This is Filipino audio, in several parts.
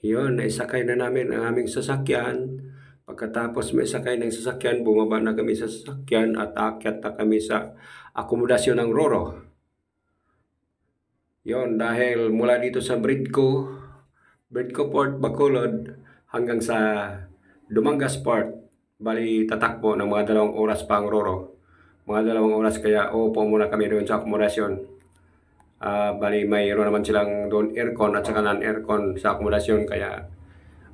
Yun, naisakay na namin ang aming sasakyan. Pagkatapos may sakay ng sasakyan, bumaba na kami sa sasakyan at aakyat na kami sa akomodasyon ng Roro. Yon, dahil mula dito sa Bridco, Bridco Port, Bacolod, hanggang sa Dumangas Port, bali tatakbo ng mga dalawang oras pa ang Roro. Mga dalawang oras kaya uupo muna kami doon sa akomodasyon. Ah, bali mayroon naman silang doon aircon at saka non-aircon sa akomodasyon kaya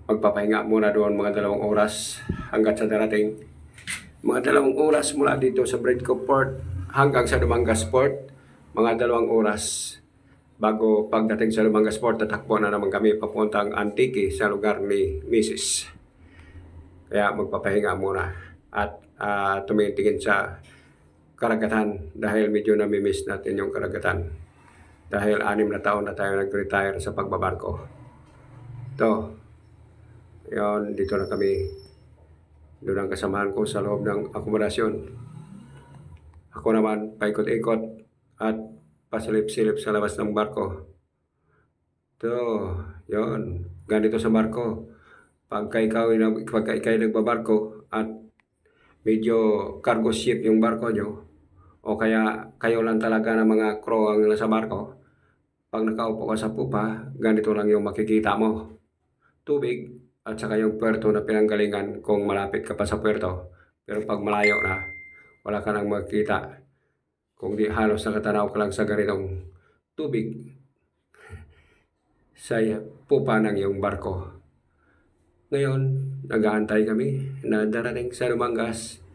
magpapahinga muna doon mga dalawang oras hanggat sa darating. Mga dalawang oras mula dito sa Bridco Port hanggang sa Dumangas Port, mga dalawang oras bago pagdating sa Dumangas Port, tatakbo na naman kami papuntang Antique sa lugar ni Mrs. Kaya magpapahinga muna at ah, tumitingin sa karagatan dahil medyo namimiss natin yung karagatan. Dahil anim na taon na tayo nag-retire sa pagbabarko. Ito, yon dito na kami. Doon ang kasamahan ko sa loob ng akomodasyon. Ako naman, paikot-ikot at pasilip-silip sa labas ng barko. Ito, yon Ganito sa barko. Pagka ikaw, pagka ikaw nagbabarko at medyo cargo ship yung barko nyo, o kaya kayo lang talaga ng mga crew ang nasa barko, pag nakaupo ka sa pupa, ganito lang yung makikita mo. Tubig, at saka yung puerto na pinanggalingan kung malapit ka pa sa puerto. Pero pag malayo na, wala ka nang makikita. Kung di halos nakatanaw ka lang sa ganitong tubig sa pupa ng iyong barko. Ngayon, nag-aantay kami na darating sa Lumangas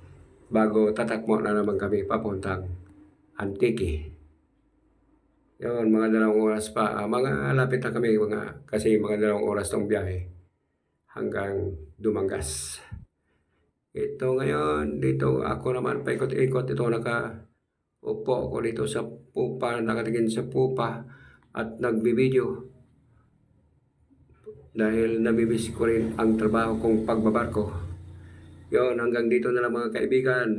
bago tatakbo na naman kami papuntang Antique. Yun, mga dalawang oras pa. Ah, mga lapit na kami, mga, kasi mga dalawang oras tong biyahe hanggang Dumangas. Ito ngayon, dito ako naman paikot-ikot. Ito naka upo ako dito sa pupa, nakatingin sa pupa at nagbibideo. Dahil nabibis ko rin ang trabaho kong pagbabarko. Yon, hanggang dito na lang mga kaibigan.